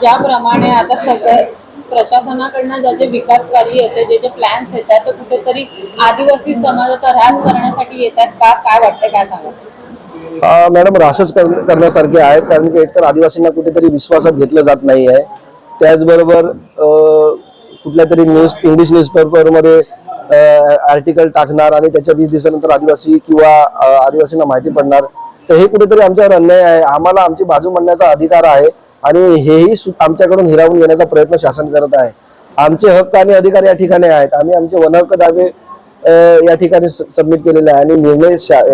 ज्याप्रमाणे आता सगळं प्रशासनाकडनं ज्या जे विकास कार्य येते जे जे प्लॅन्स येतात ते कुठेतरी आदिवासी समाजाचा ऱ्हास करण्यासाठी येतात का? काय वाटतं काय सांगा मॅडम रासच कर- करण्यासारखे आहेत कारण की एकतर आदिवासींना कुठेतरी विश्वासात घेतलं जात नाही आहे त्याचबरोबर कुठल्या तरी न्यूज इंग्लिश न्यूजपेपरमध्ये आर्टिकल टाकणार आणि त्याच्या वीस दिवसानंतर आदिवासी किंवा आदिवासींना माहिती पडणार. तर हे कुठेतरी आमच्यावर अन्याय आहे. आम्हाला आमची बाजू म्हणण्याचा अधिकार आहे. आणि हेही सु- आमच्याकडून हिरावून घेण्याचा प्रयत्न शासन करत आहे. आमचे हक्क आणि अधिकार या ठिकाणी आहेत. आम्ही आमचे वनहक्क दावे या ठिकाणी सबमिट केलेले आहे. आणि निर्णय शा-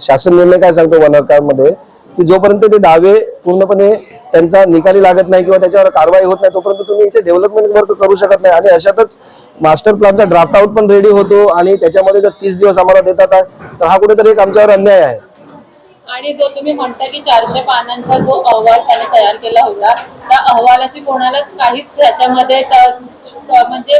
शासन निर्णय काय सांगतो वनहक्कामध्ये? की जोपर्यंत ते दावे पूर्णपणे त्यांचा निकाली लागत नाही किंवा त्याच्यावर कारवाई होत नाही तोपर्यंत तुम्ही इथे डेव्हलपमेंट वर्क करू शकत नाही. आणि अशातच मास्टर प्लॅनचा ड्राफ्ट आउट पण रेडी होतो आणि त्याच्यामध्ये जर तीस दिवस आम्हाला देतात तर हा कुठेतरी एक आमच्यावर अन्याय आहे. आणि जो तुम्ही म्हणता की चारशे पानांचा जो अहवाल त्याने तयार केला होता त्या अहवालाची कोणालाच काहीच त्याच्यामध्ये म्हणजे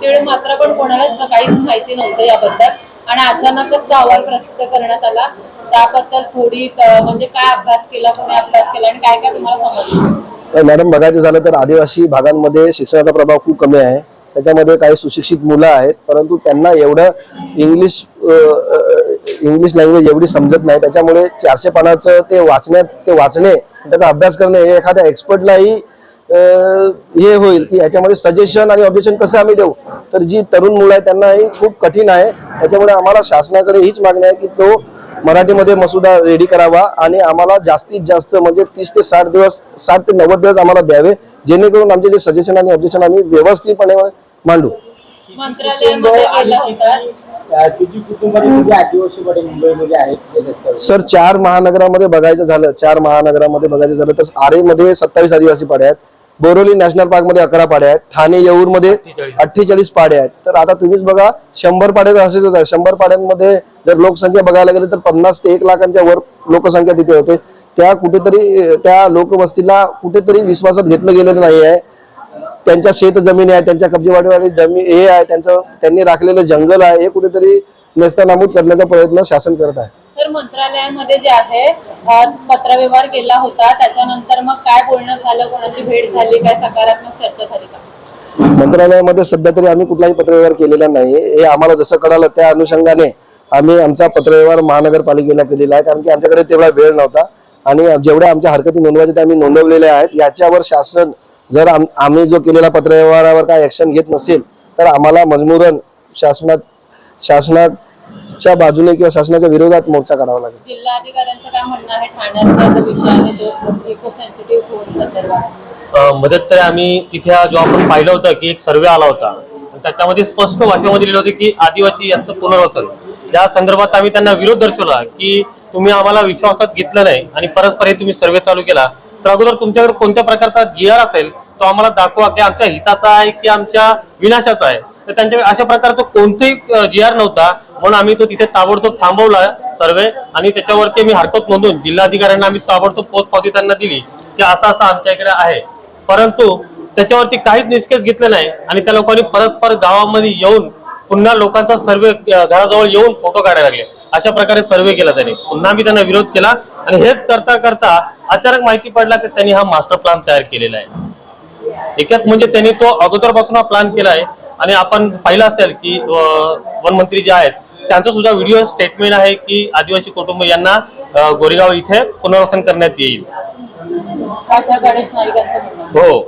तीळ मात्र पण कोणालाच काहीच माहिती नव्हतं याबद्दल. आणि अचानकच तो अहवाल प्रसिद्ध करण्यात आला. त्याबद्दल थोडी म्हणजे काय अभ्यास केला कोणी अभ्यास केला आणि काय काय तुम्हाला समजलं? मॅडम बघायचं झालं तर आदिवासी भागांमध्ये शिक्षणाचा प्रभाव खूप कमी आहे. त्याच्यामध्ये काही सुशिक्षित मुलं आहेत परंतु त्यांना एवढं इंग्लिश इंग्लिश लँग्वेज एवढी समजत नाही. त्याच्यामुळे चारशे पानाचं ते वाचण्यात ते वाचणे त्याचा अभ्यास करणे हे एखाद्या एक्सपर्टलाही हे होईल. की याच्यामध्ये सजेशन आणि ऑब्जेक्शन कसं आम्ही देऊ? तर जी तरुण मुलं आहे त्यांनाही खूप कठीण आहे. त्याच्यामुळे आम्हाला शासनाकडे हीच मागणी आहे की तो मराठीमध्ये मसुदा रेडी करावा आणि आम्हाला जास्तीत जास्त म्हणजे तीस ते साठ दिवस साठ ते नव्वद दिवस आम्हाला द्यावे. जेणेकरून आमचे जे सजेशन आणि ऑब्जेक्शन आम्ही व्यवस्थितपणे मांडू. मंत्रालयामध्ये गेला होता. तुझी कुटुंबातील किती आदिवासी मुंबईमध्ये आहेत? सर चार महानगरामध्ये बघायचं झालं चार महानगरामध्ये बघायचं झालं तर आरेमध्ये सत्तावीस आदिवासी पाड्या आहेत बोरोली नॅशनल पार्कमध्ये अकरा पाड्या आहेत ठाणे येऊरमध्ये अठ्ठेचाळीस पाड्या आहेत. तर आता तुम्हीच बघा शंभर पाड्या तर असेच आहे शंभर पाड्यांमध्ये जर लोकसंख्या बघायला गेली तर पन्नास ते एक लाखांच्या वर लोकसंख्या तिथे होते. त्या कुठेतरी त्या लोकवस्तीला कुठेतरी विश्वासात घेतलं गेलेलं नाही आहे त्यांच्या शेत जमिनी आहे त्यांच्या कब्जेवाडीवाडी जमीन हे आहे त्यांचं त्यांनी राखलेलं जंगल आहे हे कुठेतरी नेस्तनाबूत करण्याचा प्रयत्न शासन करत आहे. तर मंत्रालयामध्ये जे आहे पत्रव्यवहार केला होता त्याच्यानंतर मग काय बोलणं झालं? कोणाची भेट झाली? काय सकारात्मक चर्चा झाली का? मंत्रालयामध्ये सध्या तरी आम्ही कुठलाही पत्रव्यवहार केलेला नाही. हे आम्हाला जसं कळालं त्या अनुषंगाने आम्ही आमचा पत्रव्यवहार महानगरपालिकेला केलेला आहे कारण की आमच्याकडे तेवढा वेळ नव्हता. आणि जेवढ्या आमच्या हरकती नोंदवायच्या त्या आम्ही नोंदवलेल्या आहेत. याच्यावर शासन जर आम- आम्ही जो केलेला पत्रव्यवहारावर काय ऍक्शन घेत नसेल तर आम्हाला मजमुरन शासनात शासनाच्या बाजूने किंवा शासनाच्या विरोधात मोर्चा काढावा लागेल. जिल्हाधिकाऱ्यांचं काय म्हणणं आहे? ठाण्याचा जो विषय आहे? तो इको सेन्सिटिव्ह झोन संदर्भात अ, मदत तर आम्ही तिथे जो आपण पाहिलं होतं की एक सर्वे आला होता. आणि त्याच्यामध्ये स्पष्ट भाषेमध्ये लिहिलं होतं की आदिवासी यांचं पुनर्वसन. या संदर्भात आम्ही त्यांना विरोध दर्शवला की तुम्ही आम्हाला विश्वासात घेतलं नाही आणि परस्पर हे तुम्ही सर्वे चालू केला. तर अगोदर तुमच्याकडे कोणत्या प्रकारचा जी आर असेल तो आम्हाला दाखवा की आमच्या हिताचा आहे की आमच्या विनाशाचा आहे. तर त्यांच्या अशा प्रकारचा कोणतंही जी आर नव्हता. म्हणून आम्ही तो तिथे ताबडतोब थांबवला सर्वे आणि त्याच्यावरती मी हरकत नोंदून जिल्हाधिकाऱ्यांना आम्ही ताबडतोब पोचपावती त्यांना दिली की असं असं आमच्या इकडे आहे. परंतु त्याच्यावरती काहीच निष्कर्ष घेतले नाही आणि त्या लोकांनी परत परत गावामध्ये येऊन पुन्हा लोकांचा सर्वे घराजवळ येऊन फोटो काढायला लागले. अशा प्रकारे सर्वे केला त्यांनी. पुन्हा मी त्यांना विरोध केला आणि हेच करता करता अचानक माहिती पडला की त्यांनी हा मास्टर प्लॅन तयार केलेला आहे. एकात म्हणजे त्यांनी तो अगोदरपासून हा प्लॅन केला आहे. आणि आपण पाहिलं असेल की वनमंत्री जे आहेत त्यांचं सुद्धा व्हिडिओ स्टेटमेंट आहे की आदिवासी कुटुंब यांना गोरेगाव इथे पुनर्वसन करण्यात येईल. हो.